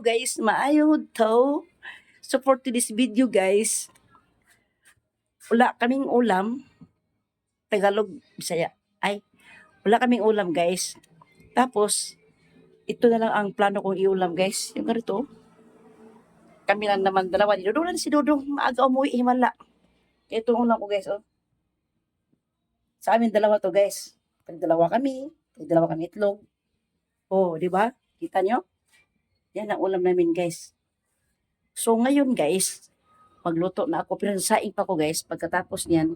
guys, maayo to. So for today's video guys, wala kaming ulam. Tagalog, Bisaya. Ay, wala kaming ulam guys. Tapos, ito na lang ang plano kong iulam guys. Yung ganito. Kami lang naman dalawa. Dudong na si Dudong. Maaga umuwi, himala. Ito ang ulam ko guys. Oh. Sa amin dalawa to guys. Tag-dalawa kami. Tag-dalawa kami itlog. Oh, di ba? Kita nyo? Yan ang ulam namin guys. So ngayon guys, magluto na ako. Pero saing pa ko guys. Pagkatapos niyan,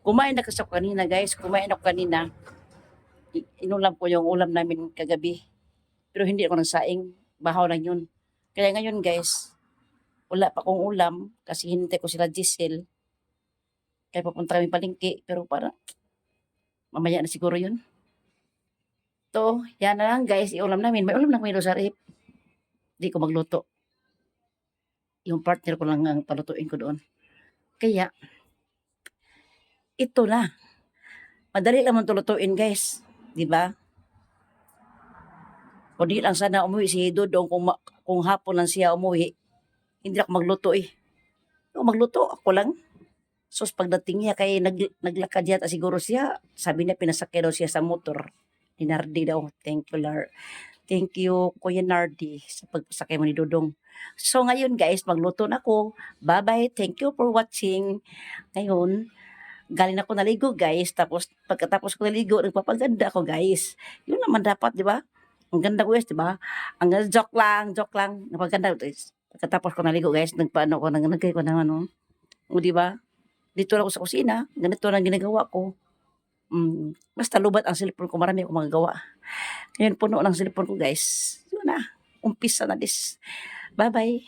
kumain na kasi kanina guys. Kumain ako kanina. Inulam ko yung ulam namin kagabi. Pero hindi ako nagsaing. Bahaw lang yun. Kaya ngayon guys, wala pa akong ulam kasi hinintay ko sila Giselle. Kaya papunta kami palingki. Pero para mamaya na siguro yun. To, yan na lang guys, iulam namin. May ulam na kami sa rip. Hindi ko magluto. Yung partner ko lang ang palutuin ko doon. Kaya, ito na. Madali lang man tulutuin guys. Di ba? O di lang sana umuwi si Dodong kung, kung hapon lang siya umuwi. Hindi ako magluto eh. Kung magluto, ako lang. So, pagdating niya, kay nag, naglakad yata siguro siya, sabi niya, pinasakya daw siya sa motor. Ni Nardi daw. Thank you, Lar. Thank you, Kuya Nardi, sa pagpasakay mo ni Dodong. So, ngayon guys, magluto na ako. Bye-bye. Thank you for watching. Ngayon, galing ako naligo guys. Tapos, pagkatapos ko naligo, nagpapaganda ako guys. Yun naman dapat, di ba? Ang ganda guys, di ba? Ang joke lang, joke lang. Napaganda guys. Pagkatapos ko naligo guys, nagpaano ko, nag nagkay ko ng ano. O di ba? Dito lang ako sa kusina. Ganito lang ginagawa ko. Mm, basta lubat ang cellphone ko, marami akong magagawa. Ngayon, puno ng cellphone ko guys. Yun na, umpisa na this. Bye-bye.